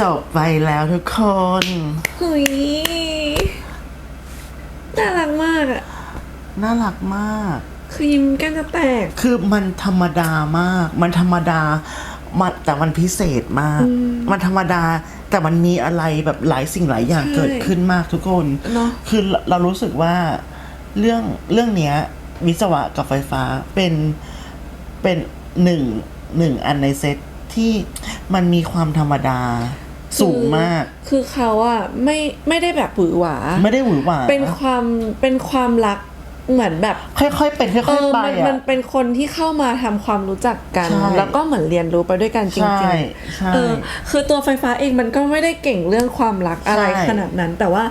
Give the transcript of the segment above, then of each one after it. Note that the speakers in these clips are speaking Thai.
จบไปแล้วทุกคนหุยน่ารักมากอะน่ารักมาก คือยิ้มแก้มจะแตก คือมันธรรมดามาก มันธรรมดามันแต่มันพิเศษมาก มันธรรมดาแต่มันมีอะไรแบบหลายสิ่งหลายอย่างใช่เกิดขึ้นมากทุกคนเนอะคือเราเรารู้สึกว่าเรื่องเรื่องเนี้ย วิศวะกับไฟฟ้าเป็นเป็นหนึ่งหนึ่งอันในเซตที่มันมีความธรรมดา สูงมาก คือเขาอะไม่ไม่ได้แบบหวือหวา ไม่ได้หวือหวา เป็นความเป็นความรักเหมือนแบบ ค่อยๆเป็นค่เออยอๆไปมันอะมันเป็นคนที่เข้ามาทำความรู้จักกันใช่แล้วก็เหมือนเรียนรู้ไปด้วยกันจใช่ริงใช่ๆเออคือตัวไฟฟ้าเองมันก็ไม่ได้เก่งเรื่องความรักอะไรใช่ขนาดนั้น แต่ว่า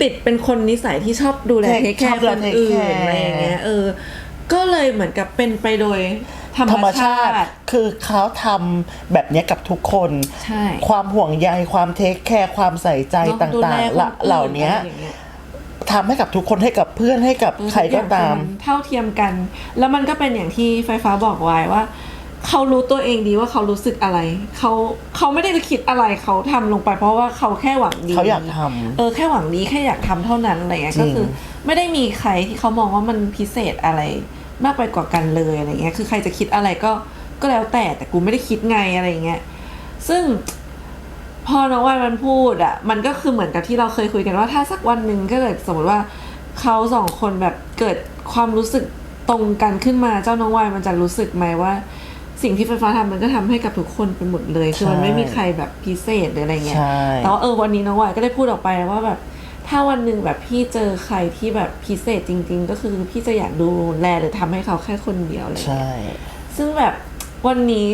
ติดเป็นคนนิสัยที่ชอบดูแล Take- เทคแคชอบร์ดูคแลน take อื่น care อะไรอย่างเงี้ยเออ ก็เลยเหมือนกับเป็นไปโดย ธรรธรรมมชาชาติติ คือเขาทำแบบเนี้ยกับทุกคนใช่ความห่วงใยความเทคแคร์ความใส่ใจเนอะตดูแล่างคนๆเหล่าอื่นเหล่านี้อะไรอย่างเงี้ยทำให้กับทุกคนให้กับเพื่อนให้กับใครก็ตามทุอย่งคือเท่าเทียมกัน แล้วมันก็เป็นอย่างที่ไฟฟ้าบอกไว้ว่าเขารู้ตัวเองดีว่าเขารู้สึกอะไร เขาเขาไม่ได้คิดอะไรเขาทำลงไปเพราะว่าเขาแค่หวังดีเขาอยากทำเออแค่หวังดีแค่อยากทำเท่านั้นอะไรเงี้ยจริก็งคือ ไม่ได้มีใครที่เขามองว่ามันพิเศษอะไร มากไปกว่ากันเลยอะไรเงี้ยคือใครจะคิดอะไรก็ก็แล้วแต่แต่กูไม่ได้คิดไงอะไรเงี้ยซึ่งพอน้องวายมันพูดอะมันก็คือเหมือนกับที่เราเคยคุยกันว่าถ้าสักวันหนึ่งก็เกิดสมมติว่าเขาสองคนแบบเกิดความรู้สึกตรงกันขึ้นมาเจ้าน้องวายมันจะรู้สึกไหมว่า สิ่งที่ไฟฟ้าทำมันก็ทำให้กับทุกคนไปหมดเลย คือมันใช่ไม่มีใครแบบพิเศษหรืออะไรเงี้ยใช่แต่ว่าเออวันนี้น้องวายก็ได้พูดออกไปว่าแบบ ถ้าวันหนึ่งแบบพี่เจอใครที่แบบพิเศษจริง ๆ ก็คือพี่จะอยากดูแลหรือทำให้เขาแค่คนเดียวอะไรใช่เงี้ยซึ่งแบบวันนี้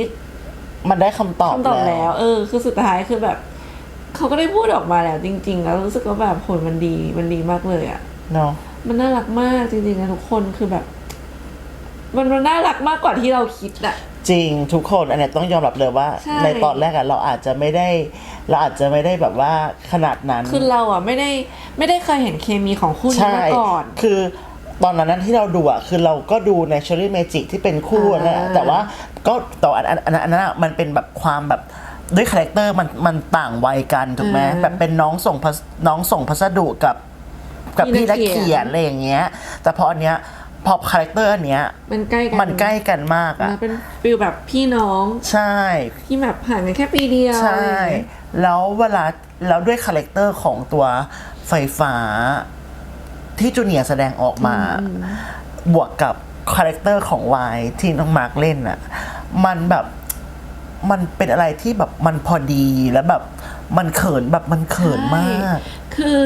มันได้คำตอบคำตอบแล้ว เออ คือสุดท้ายคือแบบเขาก็ได้พูดออกมาแล้วจริง ๆ แล้วรู้สึกว่าแบบผลมันดีมันดีมากเลยอะ่ะเนาะมันน่ารักมากจริงๆนะทุกคนคือแบบ มันมันน่ารักมากกว่าที่เราคิดอะจริงทุกคนอันเนี้ยต้องยอมรับเลยว่าใช่ในตอนแรกอะเราอาจจะไม่ได้ เราอาจจะไม่ได้แบบว่าขนาดนั้นคือเราอะไม่ได้ไม่ได้เคยเห็นเคมีของคู่นี้ใช่มาก่อน คือตอนนั้นที่เราดูอะคือเราก็ดู Naturally Magic ที่เป็นคู่อ่านะแต่ว่าก็แต่ว่าอันอันอันนั้นอันนั้นอะมันเป็นแบบความแบบด้วยคาแรคเตอร์มันมันต่างวัยกันถูกไหมแบบเป็นน้องส่งพัสน้องส่งพัสดุกับกับพี่นักเขียนอะไรอย่างเงี้ย แต่พออันเนี้ยพอคาแรคเตอร์อันเนี้ยมันใกล้กันมันใกล้กันมากอะนะเป็นฟิลแบบพี่น้อง ใช่ ที่แบบห่างกันแค่ปีเดียวใช่ อะไรอย่างเงี้ยแล้วเวลาแล้วด้วยคาแรคเตอร์ของตัวไฟฟ้าที่จูเนียร์แสดงออกมา บวกกับคาแรคเตอร์ของวายที่น้องมาร์กเล่นอะมันแบบมันเป็นอะไรที่แบบมันพอดีแล้วแบบมันเขินแบบมันเขินมาก คือ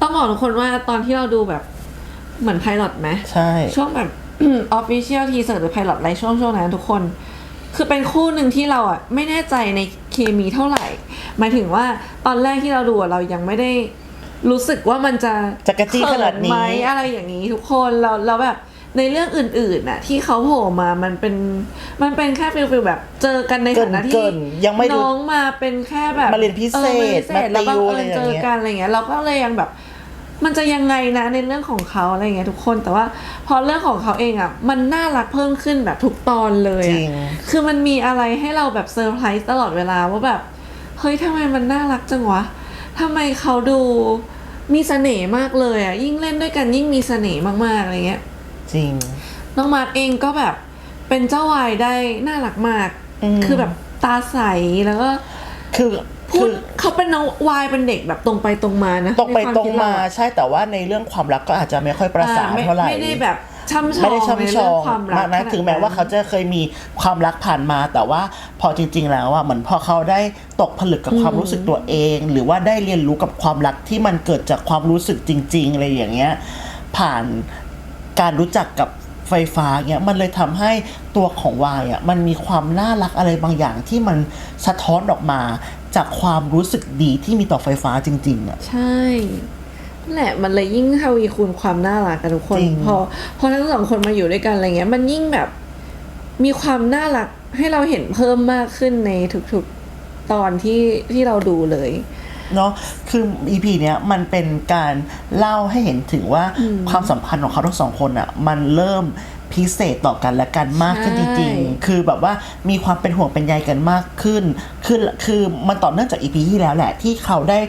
ต้องบอกทุกคนว่าตอนที่เราดูแบบเหมือนไพลอตไหมใช่ ช่วงแบบออฟฟิเชียลทีเซอร์หรือไพลอตอะไรช่วงช่วงนั้นทุกคน คือเป็นคู่หนึ่งที่เราอะ ไม่แน่ใจใน เคมีเท่าไหร่หมายถึงว่าตอนแรกที่เราดูอะเรายังไม่ได้รู้สึกว่ามันจะจะกระจี้ขนาดนี้ เขิไหมอะไรอย่างนี้ทุกคนเราเราแบบในเรื่องอื่นๆน่ะที่เขาโผล่มามันเป็นมันเป็นแค่ฟิลฟิลแบบเจอกันในฐานะเกิที่นๆยังไม่รู้น้องมาเป็นแค่แบบมาเรียนพิเศษออมาเรียนพิเศษแล้วบังมาติวเอิอะไรญอย่างเจเงี้อยกันอะไรเงี้ยเราก็เลยยังแบบ มันจะยังไงนะในเรื่องของเขาอะไรเงี้ยทุกคน แต่ว่าพอเรื่องของเขาเองอะมันน่ารักเพิ่มขึ้นแบบทุกตอนเลยจอะริงคือมันมีอะไรให้เราแบบเซอร์ไพรส์ตลอดเวลาว่าแบบ เฮ้ยทำไมมันน่ารักจังวะทำไมเขาดูมีเสน่ห์มากเลยอะยิ่งเล่นด้วยกันยิ่งมีเสน่ห์มากๆอะไรเงี้ย จริง น้องมาร์กเองก็แบบเป็นเจ้าวายได้น่ารักมาก อืม คือแบบตาใสแล้วก็ คือ พูคืดอเขาเป็นน้องวายเป็นเด็กแบบตรงไปตรงมานะตรงไปในควตรงคิดมาเอะใช่แต่ว่าในเรื่องความรักก็อาจจะไม่ค่อยประสานอ่ไม่เท่าไหร่ไม่ได้แบบช่ำชองไม่ได้ช่ำชในเรื่องความรัมากนะขดถึงแม้ว่าเขาจะเคยมีความรักผ่านมา แต่ว่าพอจริง ๆ แล้วอะเหมือนพอเขาได้ตกผลึกกับความรู้สึกตัวเอง หรือว่าได้เรียนรู้กับความรักที่มันเกิดจากความรู้สึกจริง ๆ อะไรอย่างเงี้ย ผ่านการรู้จักกับไฟฟ้าเงี้ยมันเลยทำให้ตัวของวายอะมันมีความน่ารักอะไรบางอย่างที่มันสะท้อนออกมา จากความรู้สึกดีที่มีต่อไฟฟ้าจริงๆอะใช่นั่นแหละมันเลยยิ่งทวีคูณความน่ารักกันทุกคน จริง พอพอทั้งสองคนมาอยู่ด้วยกันอะไรเงี้ย มันยิ่งแบบมีความน่ารักให้เราเห็นเพิ่มมากขึ้นในทุกๆตอนที่ที่เราดูเลย เนาะคือ EP เนี้ยมันเป็นการเล่าให้เห็นถึงว่าความสัมพันธ์ของเขาทั้งสองคนอะ่ะมันเริ่ม พิเศษต่อกันและกันมากขึ้นจใช่ริงๆ คือแบบว่ามีความเป็นห่วงเป็นใยกันมากขึ้น คือคือมันต่อเนื่องจากอีพีที่แล้วแหละ ที่เขาได้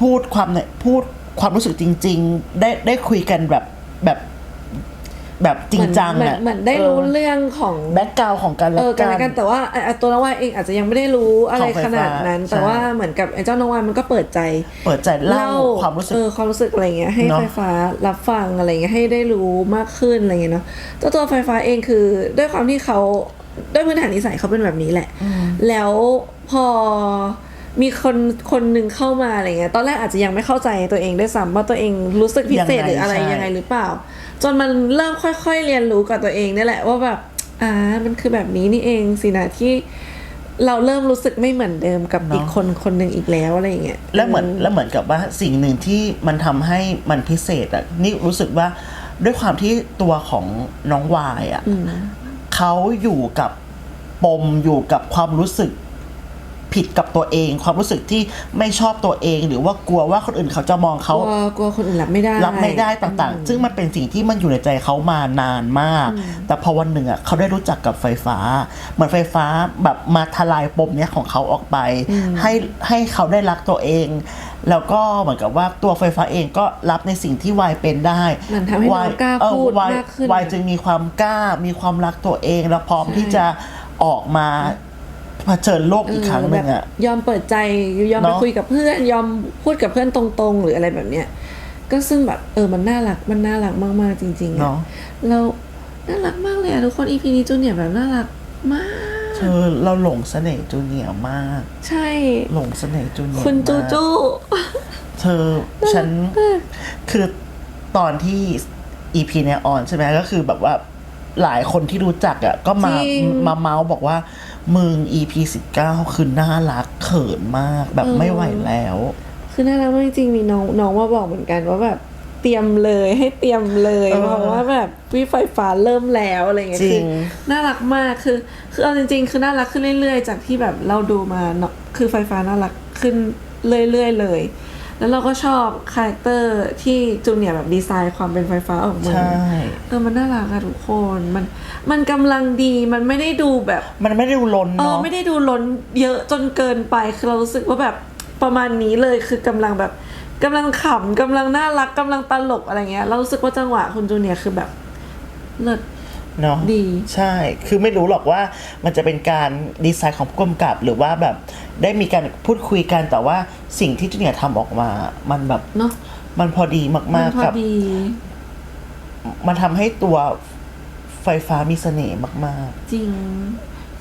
พูดความในพูดความรู้สึกจริง ๆ ได้ได้คุยกันแบบแบบ แบบจริงจังเหมือนอะเหมือนได้รู้เรื่องของแบ็กกราวของกันเอและอกันกัและกัน น แต่ว่าไอ้ไอ้ตัวน้องวายเองอาจจะยังไม่ได้รู้อะไรของไฟขนาดนั้นฟ้าแต่ว่าใช่เหมือนกับไอ้เจ้าน้องวายมันก็เปิดใจเปิดใจเล่าความรู้สึก เออความรู้สึกอะไรเงี้ยให้เนอะ ไฟฟ้ารับฟังอะไรเงี้ยให้ได้รู้มากขึ้นอะไรเงี้ยเนาะเจ้าตัวไฟฟ้าเองคือด้วยความที่เขาด้วยพื้นฐานนิสัยเขาเป็นแบบนี้แหละ แล้วพอมีคนคนหนึ่งเข้ามาอะไรเงี้ยตอนแรกอาจจะยังไม่เข้าใจตัวเองด้วยซ้ำว่าตัวเองรู้สึกพิเศษยังไงหรืออะไรใช่ ยังไงหรือเปล่า จนมันเริ่มค่อยๆเรียนรู้กับตัวเองนี่แหละว่าแบบอ่ามันคือแบบนี้นี่เองสินะที่เราเริ่มรู้สึกไม่เหมือนเดิมกับอีกคนคนหนึ่งอีกแล้วอะไรอย่างเงี้ยแล้วเหมือนแล้วเหมือนกับว่าสิ่งหนึ่งที่มันทำให้มันพิเศษอะนี่รู้สึกว่าด้วยความที่ตัวของน้องวายอะเขาอยู่กับปมอยู่กับความรู้สึก ผิดกับตัวเอง ความรู้สึกที่ไม่ชอบตัวเอง หรือว่ากลัวว่าคนอื่นเขาจะมองกเขาลัวกลัวคนอื่นรับไม่ได้ รับไม่ได้ต่างๆ ซึ่งมันเป็นสิ่งที่มันอยู่ในใจเขามานานมาก แต่พอวันหนึ่งอะเขาได้รู้จักกับไฟฟ้า เหมือนไฟฟ้าแบบมาทลายปมเนี้ยของเขาออกไป ให้ให้เขาได้รักตัวเองแล้วก็เหมือนกับว่าตัวไฟฟ้าเองก็รับในสิ่งที่วายเป็นได้มันทำให้น้องวายกล้าเออพูดวายมากขึ้นวายจึงมีความกล้ามีความรักตัวเอง แล้วพร้อมใช่ที่จะออกมา เผชิญโลกอีกครั้งหนึ่งอะแบบยอมเปิดใจยอมไปเนอะ คุยกับเพื่อน ยอมพูดกับเพื่อนตรงๆ หรืออะไรแบบเนี้ยก็ซึ่งแบบเออมันน่ารักมันน่ารักมากๆจริงๆอะเนาะแล้วน่ารักมากเลยอะทุกคนอีพีนี้จูเนียร์แบบน่ารักมาก เธอเราหลงเสน่ห์จูเนียร์มาก ใช่ หลงเสน่ห์จูเนียร์คุณจูมาก จู เธอฉันคือตอนที่ EP เนี่ยออนใช่ไหมก็คือแบบว่าหลายคนที่รู้จักอะก็มาจริง มาเมาส์บอกว่า มึง EP 19 คือน่ารักเขินมากแบบไม่ไหวแล้ว คือน่ารักมากจริงๆมีน้องน้องมาบอกเหมือนกันว่าแบบเตรียมเลยให้เตรียมเลยเออเพราะว่าแบบวิไฟฟ้าเริ่มแล้วอะไรเงี้ยจริคืองน่ารักมากคือ คือเอาจริง ๆ คือน่ารักขึ้นเรื่อยๆ จากที่แบบเราดูมาเนาะคือไฟฟ้าน่ารักขึ้นเรื่อยๆเลย แล้วเราก็ชอบคาแรคเตอร์ที่จูเนียร์แบบดีไซน์ความเป็นไฟฟ้าออกมาใช่เออมันน่ารักอะทุกคนมันมันกำลังดีมันไม่ได้ดูแบบ มันไม่ได้ดูล้นเออเนาะไม่ได้ดูล้นเยอะจนเกินไปคือเรารู้สึกว่าแบบประมาณนี้เลยคือกำลังแบบกำลังขำกำลังน่ารักกำลังตลกอะไรเงี้ยเรารู้สึกว่าจังหวะคุณจูเนียร์คือแบบเลิศ เนาะดี ใช่ คือไม่รู้หรอกว่ามันจะเป็นการดีไซน์ของผู้กำกับหรือว่าแบบได้มีการพูดคุยกันแต่ว่าสิ่งที่จูเนียร์ทำออกมา มันแบบเนาะมันพอดีมัมานกพอๆกับดีมันทำให้ตัวไฟฟ้ามีเสน่ห์มากจริง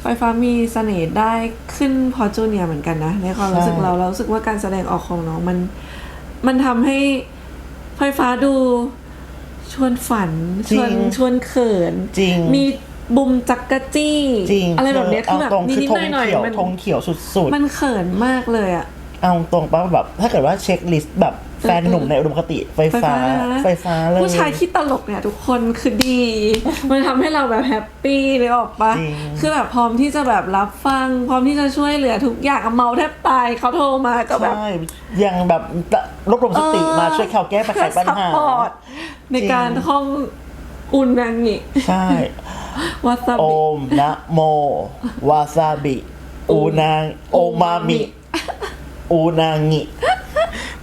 ไฟฟ้ามีเสน่ห์ได้ขึ้นเพอจูเนียร์เหมือนกันนะในความรู้สึกใช่เราเรารู้สึกว่าการแสดงออกของน้องมัน มันทำให้ไฟฟ้าดู ชวนฝันชวนชวนเขิน จริง มีบุมจักกะจี้ๆจริงอะไรแบบเนี้ยคือแบบาตรงนิคือดธๆงหน่อยเขียวๆมันธงเขียวสุดมันเขินมากเลยอะ ๆ เอาตรงป่ะแบบถ้าเกิดว่าเช็คลิสต์แบบแฟนหนุ่มในอุดมคติไฟฟ้านะไฟฟ้าเลย ผู้ชายที่ตลกเนี่ยทุกคนคือดี มันทำให้เราแบบแฮปปี้เลยออกปะจริง คือแบบพร้อมที่จะแบบรับฟัง พร้อมที่จะช่วยเหลือทุกอย่างเมาแทบตายเขาโทรมาก็แบบใช่ยังแบบรวบรวมสติมาช่วยเขาแก้ปัญหาปัญหา ซัพพอร์ต ในการท่องอุนนังงิใช่วาซาโอบิมนะโม วาซาบิ อูนางโอมามิอูนางิ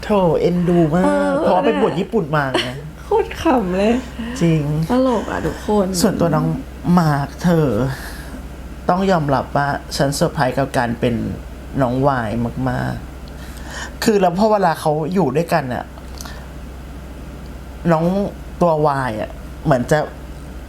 โถเอ็นดูมากเพราะว่าเป็นบทญี่ปุ่นมาไงโคตรขำเลย จริง ตลกอะทุกคน ส่วนตัวน้องมาร์คเธอ ต้องยอมรับว่าฉันเซอร์ไพรส์กับการเป็นน้องวายมาก ๆ คือแล้วพอเวลาเขาอยู่ด้วยกันอะน้อง ตัววายอะเหมือนจะ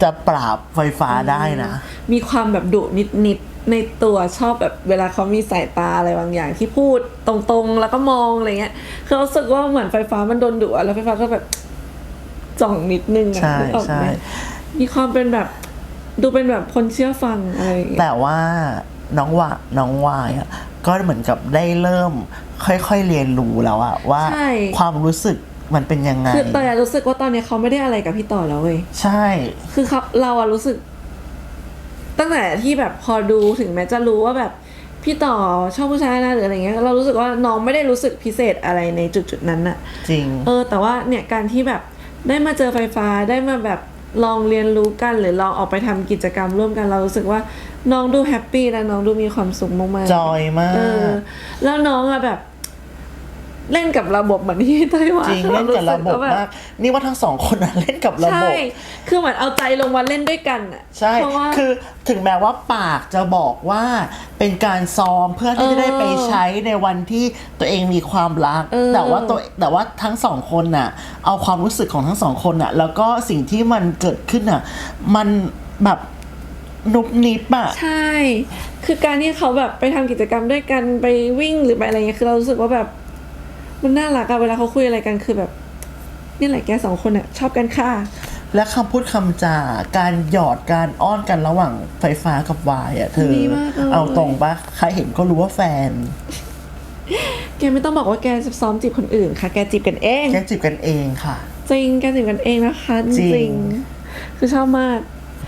จะปราบไฟฟ้าได้นะ มีความแบบดุนิดๆในตัวชอบแบบเวลาเขามีสายตาอะไรบางอย่างที่พูดตรงๆ แล้วก็มองอะไรเงี้ยคือรู้สึกว่าเหมือนไฟฟ้ามันโดนดุอะแล้วไฟฟ้าก็แบบจ่องนิดนึงอะใช่นึกออกไหมใช่มีความเป็นแบบดูเป็นแบบคนเชื่อฟังอะไรอย่างเงี้ยแต่ว่าน้องวาน้องวายอะก็เหมือนกับได้เริ่มค่อยๆเรียนรู้แล้วอะว่าใช่ความรู้สึก มันเป็นยังไงคือแต่รู้สึกว่าตอนเนี้ยเขาไม่ได้อะไรกับพี่ต่อแล้วเว้ยใช่ คือเขาเราอะรู้สึก ตั้งแต่ที่แบบพอดูถึงแม้จะรู้ว่าแบบพี่ต่อชอบผู้ชายนะหรืออะไรเงี้ยเรารู้สึกว่าน้องไม่ได้รู้สึกพิเศษอะไรในจุดจุดๆนั้นอะจริง เออ แต่ว่าเนี่ยการที่แบบได้มาเจอไฟฟ้าได้มาแบบลองเรียนรู้กันหรือลองออกไปทำกิจกรรมร่วมกันเรารู้สึกว่าน้องดูแฮปปี้และน้องดูมีความสุขมากๆจอยมากเออแล้วน้องอะแบบ เล่นกับระบบเหมือนที่ไต้หวันจริงเล่นกับระบบมากนี่ว่าทั้งสองคนนะเล่นกับระบใช่บคือเหมือนเอาใจลงมาเล่นด้วยกันอะใช่เพราะว่าคือถึงแม้ว่าปากจะบอกว่าเป็นการซ้อมเพื่อที่เออจะได้ไปใช้ในวันที่ตัวเองมีความรักเออแต่ว่าตัวแต่ว่าทั้งสองคนน่ะ เอาความรู้สึกของทั้งสองคนน่ะ แล้วก็สิ่งที่มันเกิดขึ้นน่ะ มันแบบนุบนิบอะใช่ คือการที่เขาแบบไปทำกิจกรรมด้วยกันไปวิ่งหรือไปอะไรเงี้ยคือเรารู้สึกว่าแบบ มันน่ารักอะเวลาเขาคุยอะไรกันคือแบบ นี่แหละแกสองคนอะชอบกันค่ะ และคำพูดคำจาการหยอดการอ้อนกันระหว่างไฟฟ้ากับวายอะเธอ ดีมากเลย เอาตรงปะใครเห็นก็รู้ว่าแฟน แกไม่ต้องบอกว่าแกจะซ้อมจีบคนอื่นค่ะ แกจีบกันเองแค่จีบกันเองค่ะ จริงแกจีบกันเองนะคะจจริริงงๆคือชอบมาก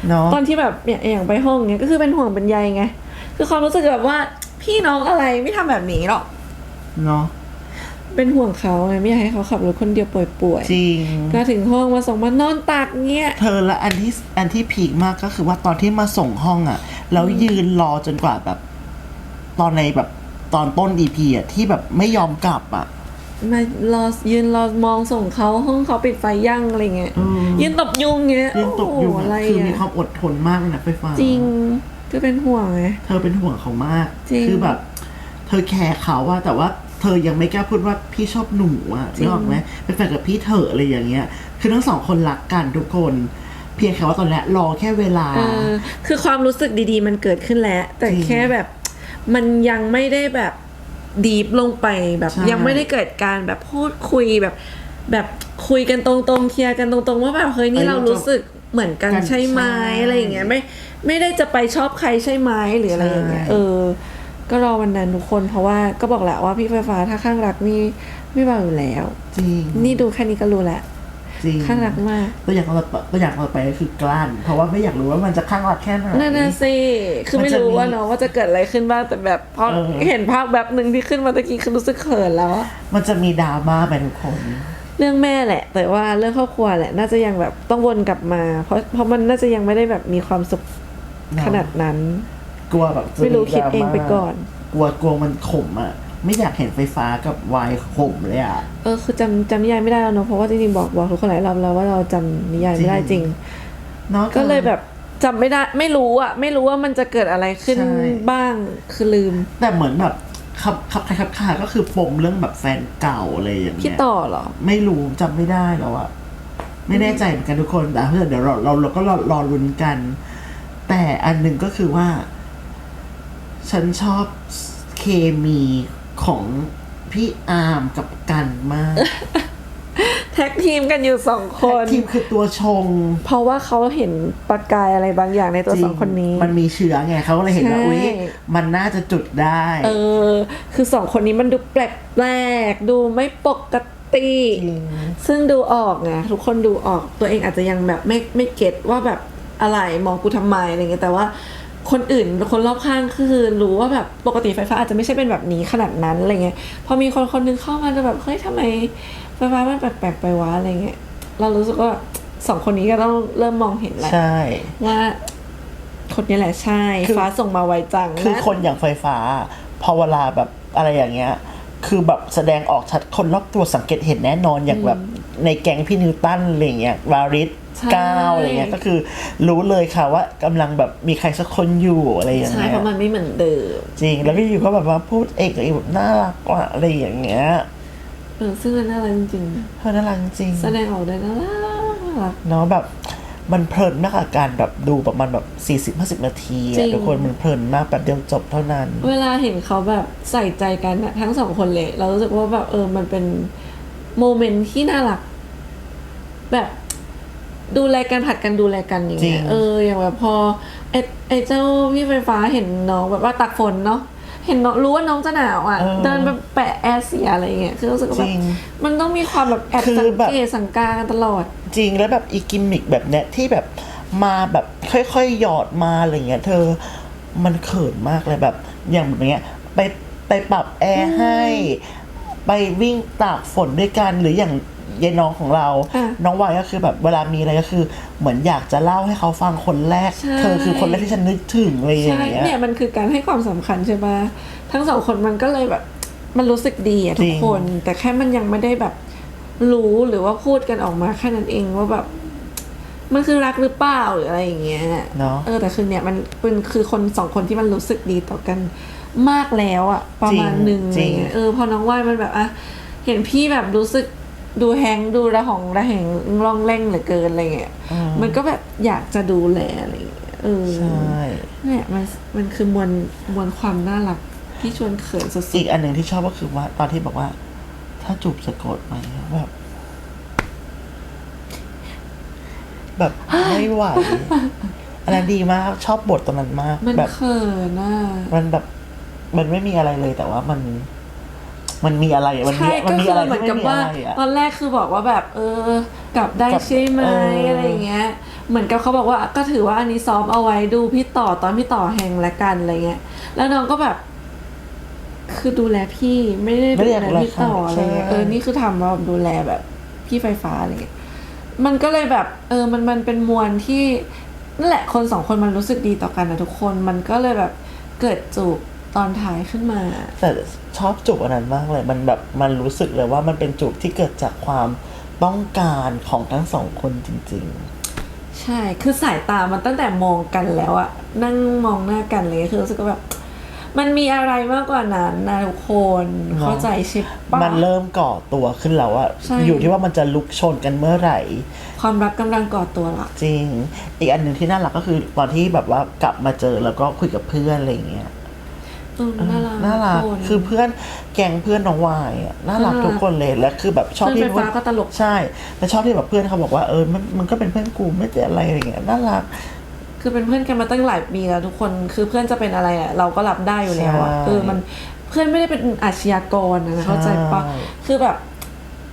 เนาะตอนที่แบบเนี่ยอย่างไปห้องเนี้ยก็คือเป็นห่วงเป็นใยไง คือความรู้สึกแบบว่าพี่น้องอะไรไม่ทำแบบนี้หรอก เนาะ เป็นห่วงเขาไงไม่อยากให้เขาขับรถคนเดียวป่วยจริงๆมาถึงห้องมาส่งมานอนตักเงี้ย เธอและอันที่อันที่พีคมากก็คือว่าตอนที่มาส่งห้องอะ่ะ แล้วยืนรอจนกว่าแบบ ตอนในแบบตอนต้นอีพีอะที่แบบไม่ยอมกลับอะมารอยืนรอมองส่งเขาห้องเขาปิดไฟยั่งอะไรเงี้ยอืมยืนตบยุงเงี้ยยืนตกอยู่โโหอะอะไรคือมีอะความอดทนมากเลยนะไฟฟ้าจริงก็เป็นห่วงไงเธอเป็นห่วงเขามากจริงคือแบบ เธอแคร์เขาว่าแต่ว่า เธอยังไม่กล้าพูดว่าพี่ชอบหนูอะจริงนึกออกไหมเป็นแฟนกับพี่เถอะอะไรอย่างเงี้ย คือทั้งสองคนรักกันทุกคน เพียงแค่ว่าตอนนี้รอแค่เวลา เออคือความรู้สึกดีๆ มันเกิดขึ้นแล้ว แต่จริงแค่แบบมันยังไม่ได้แบบดีฟลงไปแบบ ใช่ ยังไม่ได้เกิดการแบบพูดคุยแบบ แบบคุยกันตรงๆเคลียร์กันตรงๆว่าแบบเฮ้ยนี่เรารู้สึกเหมือนกันใช่ไหมอะไรอย่างเงี้ยไม่ไม่ได้จะไปชอบใครใช่ไหมหรืออะไรอย่างเงี้ยเออ ก็รอวันนั้นทุกคนเพราะว่าก็บอกแหละว่าพี่ไฟฟ้าถ้าข้างรักนี่ไม่เบาอยู่แล้ว จริงนี่ดูแค่นี้ก็รู้แล้วจริงข้างรักมากตัวอย่างต่อไปตัวอย่างต่อไปก็คือกลั้นเพราะว่าไม่อยากรู้ว่ามันจะข้างรักแค่ไหนนั่นน่ะสิคือไม่รู้ว่าเนาะว่าจะเกิดอะไรขึ้นบ้างแต่แบบพอเออเห็นภาพแบบหนึ่งที่ขึ้นมาตะกี้คือรู้สึกเขินแล้วอะมันจะมีดราม่าไปทุกคนเรื่องแม่แหละ แต่ว่าเรื่องครอบครัวแหละ น่าจะยังแบบต้องวนกลับมา เพราะเพราะมันน่าจะยังไม่ได้แบบมีความสุขเนาะขนาดนั้น กลัวแบบจะไม่รู้ดาคิดเองไปก่อน กลัวกลัวมันขมอะ ไม่อยากเห็นไฟฟ้ากับวายขมเลยอะ เออคือจำจำนิยายไม่ได้แล้วเนาะเพราะว่าจริงๆบอกบอกทุกคนหลายรอบแล้วว่าเราจำนิยายไม่ได้จจริริงงเนาะก็เลยแบบจำไม่ได้ไม่รู้อะไม่รู้ว่ามันจะเกิดอะไรขึ้นใช่ บ้างคือลืม แต่เหมือนแบบขับขับใครขับขาก็คือปมเรื่องแบบแฟนเก่าอะไรอย่างพี่เงี้ยต่อเหรอ ไม่รู้จำไม่ได้แล้วอะไม่แน่ใจเหมือนกันทุกคนแต่เดี๋ยวเราเราเราก็รอรอลุ้นกัน แต่อันหนึ่งก็คือว่า ฉันชอบเคมีของพี่อาร์มกับกันมาก แท็กทีมกันอยู่สองคน ทีมคือตัวชง เพราะว่าเขาเห็นประกายอะไรบางอย่างในตัวจริสองคนนี้ มันมีเชื้อไงเขาก็เลยเห็นว่าใช่อุ้ยมันน่าจะจุดได้ เออ คือสองคนนี้มันดูแปลกแปลกๆดูไม่ปกติจริงซึ่งดูออกไงทุกคนดูออกตัวเองอาจจะยังแบบไม่ไม่เก็ตว่าแบบอะไรมองกูทำไมอะไรเงี้ยแต่ว่า คนอื่นคนรอบข้างคือรู้ว่าแบบปกติไฟฟ้าอาจจะไม่ใช่เป็นแบบนี้ขนาดนั้นอะไรเงี้ยพอมีคนคนหนึงเข้ามาจะแบบเฮ้ยทำไมไฟฟ้ามันแปลกๆไปวะอะไรเงี้ยเรารู้สึกว่าสองคนนี้ก็ต้องเริ่มมองเห็นแล้วใช่ว่าคนนี้แหละใช่คือฟ้าส่งมาไวจังคือนะคนอย่างไฟฟ้า พอเวลาแบบอะไรอย่างเงี้ย คือแบบแสดงออกชัดคนรอบตัวสังเกตเห็นแน่นอนอย่างแบบ ในแก๊งพี่นิวตันอะไรเงี้ยวาริสใช่ก้าวอะไรเงี้ยก็คือรู้เลยค่ะว่ากำลังแบบมีใครสักคนอยู่อะไรอย่างใช่เงี้เพยราะมันไม่เหมือนเดิมจริงแล้วพี่อยู่ก็แบบว่าพูดเอกเอกแบบน่ารักกว่าอะไรอย่างเงี้ยเออซึ่งมันน่ารักจริงเธอน่ารักจริงๆแสดงออกได้น่ารักน่ารักเนาะแบบมันเพลินมากกับการแบบดูประมาณแบบสี่สิบห้าสิบนาทีจริอะงทุกคนมันเพลินมากแบบเดียวจบเท่านั้น เวลาเห็นเขาแบบใส่ใจกันอะทั้งสองคนเลย เรารู้สึกว่าแบบเออมันเป็น โมเมนต์ที่น่ารัก แบบดูแลกันผัดกันดูแลกันอย่างเงี้จริยงเอออย่างแบบพอไอ้ไอ้เจ้าพี่ไฟฟ้าเห็นน้องแบบว่าตักฝนเนาะเห็นน้องรู้ว่าน้องจะหนาวอะเออเดินแบบแปะแอร์เสียอะไรเงี้ยคือรู้สึกว่าแบจริบงมันต้องมีความแบบแอบคือสังแบบเกตสังกากันตลอด จริงแล้วแบบอีกิมมิกแบบเนี้ยที่แบบมาแบบค่อยๆหยอดมาอะไรเงี้ย เธอมันเขินมากเลยแบบ อย่างแบบเนี้ยไปไปปรับแอร์ให้ ไปวิ่งตากฝนด้วยกันหรืออย่างยายน้องของเราอะน้องวายก็คือแบบเวลามีอะไรก็คือ เหมือนอยากจะเล่าให้เขาฟังคนแรกใช่เธอคือคนแรกที่ฉันนึกถึงเลยอย่าใช่งเงี้ยเนี่ยมันคือการให้ความสำคัญใช่ปะทั้งสองคนมันก็เลยแบบ มันรู้สึกดีอะทุจริกงคน แต่แค่มันยังไม่ได้แบบรู้หรือว่าพูดกันออกมาแค่นั้นเองว่าแบบมันคือรักหรือเปล่าหรืออะไรอย่างเงี้ยเนาะเออแต่คือเนี่ยมันเป็นคือคนสองคนที่มันรู้สึกดีต่อกัน มากแล้วอะประมาณหนึ่งจริงอะไรเงี้ยเออพอน้องว่ายมันแบบอะเห็นพี่แบบรู้สึกดูแฮงดูระหองระแหงร่องแร่งเหลือเกินอะไรเงี้ยมันก็แบบอยากจะดูแลอะไรเงี้ยเออใช่เนี่ยมันมันคือมวลมวลความน่ารักที่ชวนเขินสุอีดกอันหนึ่งที่ชอบก็คือว่า ตอนที่บอกว่า ถ้าจูบจะโกรธไหมแบบแบบไม่ไหวอันนั้นดีมากชอบบทตรงนั้นมากๆมันแบบเขินอะมันแบบ มันไม่มีอะไรเลยแต่ว่ามัน มันมีอะไรมันมีใช่มัก็มีคืออะไรเหมืที่อนไม่กับมีว่าอะไรอะตอนแรกคือบอกว่าแบบ เออ กลับได้กลับใช่ไหมเออออะไรอย่างเงี้ย เหมือนกับเขาบอกว่าก็ถือว่าอันนี้ซ้อมเอาไว้ดูพี่ต่อตอนพี่ต่อแหงละกันอะไรเงี้ย แล้วน้องก็แบบ คือดูแลพี่ไม่ได้ไม่ดูได้แลอยากพี่ต่อรักเขาอะไรเงี้ยใช่เออนี่คือทำว่าดูแลแบบ พี่ไฟฟ้าอะไรเงี้ยมันก็เลยแบบ เออมันมันเป็นมวลที่นั่นแหละคนสองคนมันรู้สึกดีต่อกันนะทุกคนมันก็เลยแบบเกิดจูบ ตอนท้ายขึ้นมา แต่ชอบจูบอันนั้นมากเลย มันแบบมันรู้สึกเลยว่ามันเป็นจูบที่เกิดจากความต้องการของทั้งสองคนจริงใช่ คือสายตามันตั้งแต่มองกันแล้วอะนั่งมองหน้ากันเลยคือรู้สึกว่าแบบ มันมีอะไรมากกว่านั้นนะทุกคนเนอะเข้าใจใช่ปะๆมันเริ่มก่อตัวขึ้นแล้วอะใช่อยู่ที่ว่ามันจะลุกชนกันเมื่อไหร่ ความรักกำลังก่อตัวละจริง อีกอันหนึ่งที่น่ารักก็คือตอนที่แบบว่ากลับมาเจอแล้วก็คุยกับเพื่อนอะไรอย่างเงี้ยเออ น่ารักน่ารักทุคนคือเพื่อนแก๊งเพื่อนน้องวายอะน่ารักน่ารักทุกคนเลยและคือแบบชอบเพื่ที่อนไฟฟ้าก็ตลกใช่แล้วชอบที่แบบเพื่อนเขาบอกว่าเออมันมันก็เป็นเพื่อนกูไม่ได้อะไรอะไรเงี้ยน่ารัก คือเป็นเพื่อนกันมาตั้งหลายปีแล้วทุกคนคือเพื่อนจะเป็นอะไรอะเราก็รับได้อยู่แล้วอะใช่เออมันเพื่อนไม่ได้เป็นอาชญากรนะเข้าใจปะใช่คือแบบ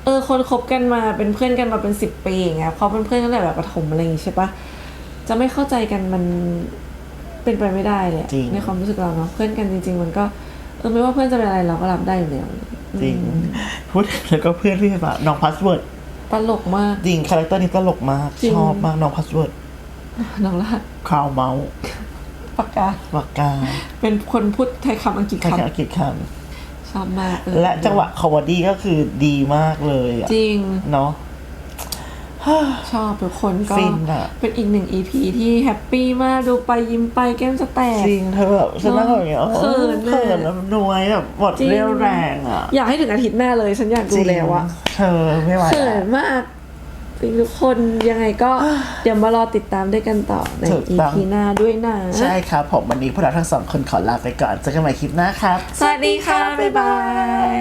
เออคนคบกันมาเป็นเพื่อนกันมาเป็นสิบปีอย่างเงี้ยเขาเป็นเพื่อนตั้งแต่แบบประถมอะไรอย่างงี้ใช่ปะจะไม่เข้าใจกันมัน เป็นไปไม่ได้เลยอะจริง ในความรู้สึกเราเนาะเพื่อนกันจริง ๆ มันก็เออไม่ว่าเพื่อนจะเป็นอะไรเราก็รับได้อยู่แล้วจริงพูดแล้วก็เพื่อนพี่แบบน้องพาสเวิร์ดตลกมาก จริงคาแรคเตอร์นี้ตลกมาก จริง ชอบมากน้องพาสเวิร์ดน้องลาดคราวเมาส์ปากกา ปากกาเป็นคนพูดไทยคำอังกฤษใช้คแค่อังกฤษคำชอบมากเออำและจังหวะคอมดี้ก็คือดีมากเลยอะจริง เนาะ ชอบทุกคนก็ฟินอะเป็นอีกหนึ่ง EP ที่แฮปปี้มากดูไปยิ้มไปแก้มจะแตกจริงเธอแบบฉันนั่งแบบอย่างเงี้ยเขินอะเขินแล้วนวยแบบหมดจริงเรี่ยวแรงอะอยากให้ถึงอาทิตย์หน้าเลยฉันอยากดูแล้วอะเธอไม่ไหวเขิอะนมากจริงทุกคนยังไงก็เดี๋ยวมารอติดตามด้วยกันต่อในถูกต้อง EP หน้าด้วยนะ ใช่ครับผมวันนี้พวกเราทั้งสองคนขอลาไปก่อนเจอกันใหม่คลิปหน้าครับ สวัสดีค่ะ บ๊ายบาย